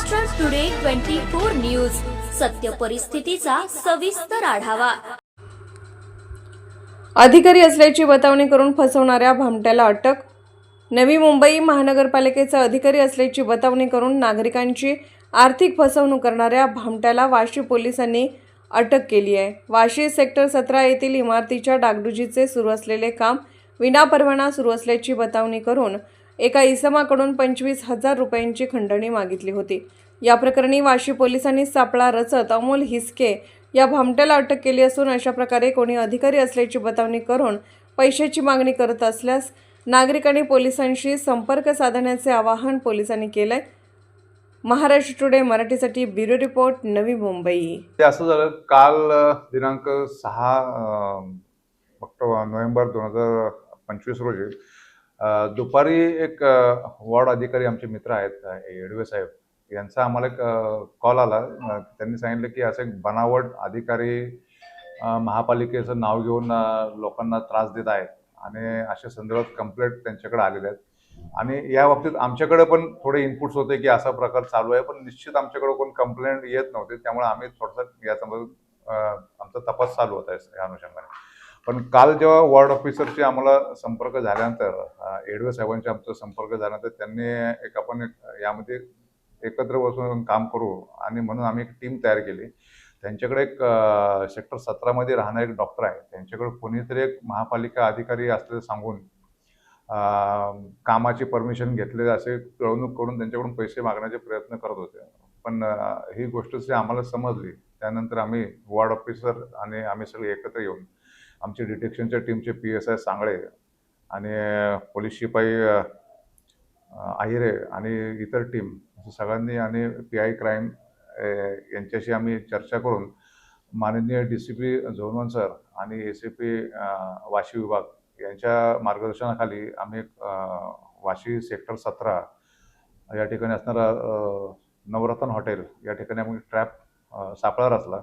Maharashtra today twenty four news सत्य परिस्थितीचा सविस्तर आढावा. अधिकारी असल्याची बतावणी करून फसवणाऱ्या भामट्याला अटक. नवी मुंबई महानगरपालिकेचा अधिकारी असल्याची बतावणी करून नागरिकांची आर्थिक फसवणूक करणाऱ्या भामट्याला वाशी पोलिसांनी अटक केली आहे. वाशी सेक्टर सतरा येथील इमारतीच्या डागडुजीचे सुरू असलेले काम विनापरवाना सुरू असल्याची बतावणी करून एका इसमाकडून पंचवीस हजार रुपयांची खंडणी मागितली होती. या प्रकरणी वाशी पोलिसांनी सापळा रचत अमोल हिसके या भामट्याला अटक केली असून अशा प्रकारे कोणी अधिकारी असल्याची बतावणी करून पैशाची मागणी करत असल्यास नागरिकांनी पोलिसांशी संपर्क साधण्याचे आवाहन पोलिसांनी केलंय. महाराष्ट्र टुडे मराठीसाठी ब्युरो रिपोर्ट नवी मुंबई. ते असं झालं काल दिनांक सहा ऑक्टोबर नोव्हेंबर दोन हजार पंचवीस रोजी दुपारी एक वॉर्ड अधिकारी आमचे मित्र आहेत येडवे साहेब. यांचा आम्हाला एक कॉल आला. त्यांनी सांगितलं की असं एक बनावट अधिकारी महापालिकेचं नाव घेऊन लोकांना त्रास देत आहेत आणि अशा संदर्भात कंप्लेंट त्यांच्याकडे आलेल्या आहेत. आणि या बाबतीत आमच्याकडे पण थोडे इनपुट्स होते की असा प्रकार चालू आहे पण निश्चित आमच्याकडे कोण कंप्लेंट येत नव्हते. त्यामुळे आम्ही थोडंसं याच्यामध्ये आमचा तपास चालू होता या अनुषंगाने. पण काल जेव्हा वॉर्ड ऑफिसरशी आम्हाला संपर्क झाल्यानंतर एडवे साहेबांशी आमचा संपर्क झाल्यानंतर त्यांनी एक आपण एक यामध्ये एकत्र बसून काम करू आणि म्हणून आम्ही एक टीम तयार केली. त्यांच्याकडे एक सेक्टर सतरामध्ये राहणारे एक डॉक्टर आहे त्यांच्याकडे कोणीतरी एक महापालिका अधिकारी असल्याचं सांगून कामाची परमिशन घेतले असे कळवणूक करून त्यांच्याकडून पैसे मागण्याचे प्रयत्न करत होते. पण ही गोष्ट जी आम्हाला समजली त्यानंतर आम्ही वॉर्ड ऑफिसर आणि आम्ही सगळे एकत्र येऊन आमचे डिटेक्शनच्या टीमचे पी एस आय सांगळे आणि पोलीस शिपाई आहिरे आणि इतर टीम सगळ्यांनी आणि पी आय क्राईम यांच्याशी आम्ही चर्चा करून माननीय D C P zone one sir आणि ए सी पी वाशी विभाग यांच्या मार्गदर्शनाखाली आम्ही वाशी सेक्टर सतरा या ठिकाणी असणारा नवरत्न हॉटेल या ठिकाणी आम्ही ट्रॅप सापळा रचला.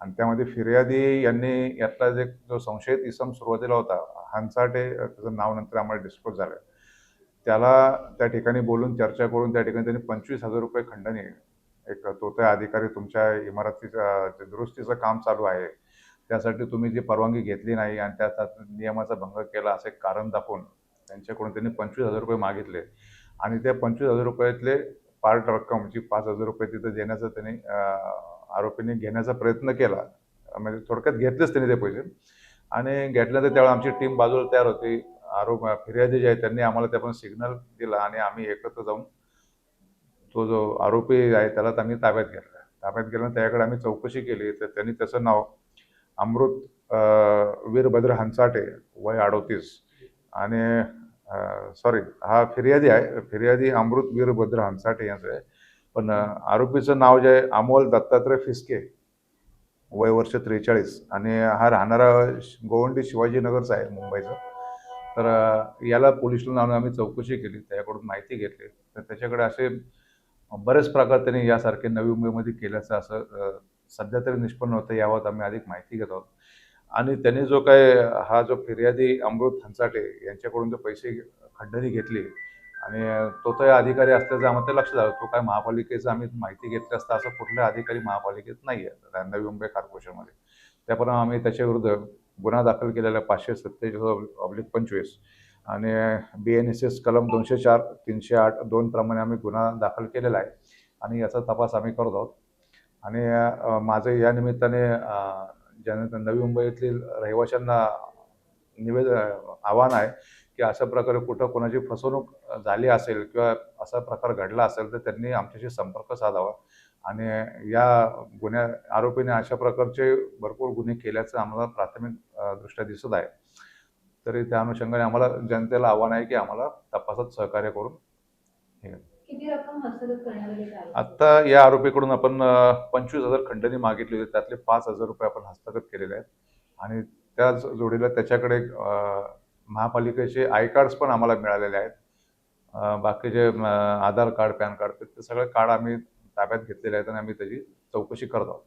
आणि त्यामध्ये फिर्यादी यांनी यातला जे जो संशयित इसम सुरुवातीला होता हंसाटे त्याचं नाव नंतर आम्हाला डिस्क्लोज झालं. त्याला त्या ठिकाणी बोलून चर्चा करून त्या ठिकाणी त्यांनी पंचवीस हजार रुपये खंडणी एक तो त्या अधिकारी तुमच्या इमारतीचं दुरुस्तीचं काम चालू आहे. त्यासाठी तुम्ही जी परवानगी घेतली नाही आणि त्या नियमाचा भंग केला असे कारण दाखवून त्यांच्याकडून त्यांनी पंचवीस हजार रुपये मागितले. आणि त्या पंचवीस हजार रुपयातले पार्ट रक्कम जी पाच हजार रुपये तिथं देण्याचं त्यांनी आरोपींनी घेण्याचा प्रयत्न केला. म्हणजे थोडक्यात घेतलेच त्यांनी ते पैसे. आणि घेतल्यानंतर त्यावेळी आमची टीम बाजूला तयार होती. आरोप फिर्यादी जे आहे त्यांनी आम्हाला त्या पण सिग्नल दिला आणि आम्ही एकत्र जाऊन तो जो आरोपी आहे त्याला आम्ही ताब्यात घेतला. ताब्यात गेल्यानंतर त्याकडे आम्ही चौकशी केली. तर त्यांनी त्याचं नाव अमृत वीरभद्र हंसाटे वय अडोतीस. आणि सॉरी हा फिर्यादी आहे. फिर्यादी अमृत वीरभद्र हंसाटे यांचं आहे. पण आरोपीचं नाव जे आहे अमोल दत्तात्रय फिसके वय वर्ष त्रेचाळीस. आणि हा राहणारा गोवंडी शिवाजीनगरचा आहे मुंबईचा. तर याला पोलिसला लावून आम्ही चौकशी केली त्याच्याकडून माहिती घेतली. तर त्याच्याकडे असे बरेच प्रकार त्यांनी यासारखे नवी मुंबईमध्ये केल्याचं असं सध्या तरी निष्पन्न होतं याबाबत आम्ही अधिक माहिती घेत आहोत. आणि त्यांनी जो काय हा जो फिर्यादी अमृत हंचाटे यांच्याकडून जो पैसे खंडणी घेतली आणि तो तो अधिकारी असल्याचं आम्हाला लक्षात आलं. तो काय महापालिकेचं आम्ही माहिती घेतली असता असं कुठला अधिकारी महापालिकेत नाही आहे नवी मुंबई कॉर्पोरेशनमध्ये. त्याप्रमाणे आम्ही त्याच्याविरुद्ध गुन्हा दाखल केलेला आहे पाचशे सत्तेचाळीस ऑब्लिक पंचवीस आणि बी एन एस एस कलम दोनशे चार तीनशे आठ दोन प्रमाणे आम्ही गुन्हा दाखल केलेला आहे. आणि याचा तपास आम्ही करत आहोत. आणि माझं या निमित्ताने अ, नवी मुंबईतील रहिवाशांना निवेदन आव्हान आहे की अशा प्रकारे कुठं कोणाची फसवणूक झाली असेल किंवा असा प्रकार घडला असेल तर त्यांनी आमच्याशी संपर्क साधावा. आणि या गुन्ह्या आरोपीने अशा प्रकारचे भरपूर गुन्हे केल्याचं आम्हाला प्राथमिक दृष्ट्या दिसत आहे. तरी त्या अनुषंगाने आम्हाला जनतेला आव्हान आहे की आम्हाला तपासात सहकार्य करून हे? आत्ता या आरोपीकडून आपण पंचवीस हजार खंडणी मागितली होती. त्यातले पाच हजार रुपये आपण हस्तगत केलेले आहेत. आणि त्याच जोडीला त्याच्याकडे महापालिकेचे आय कार्ड्स पण आम्हाला मिळालेले आहेत. बाकीचे आधार कार्ड पॅन कार्ड ते सगळे कार्ड आम्ही ताब्यात घेतलेले आहेत आणि आम्ही त्याची चौकशी करत आहोत.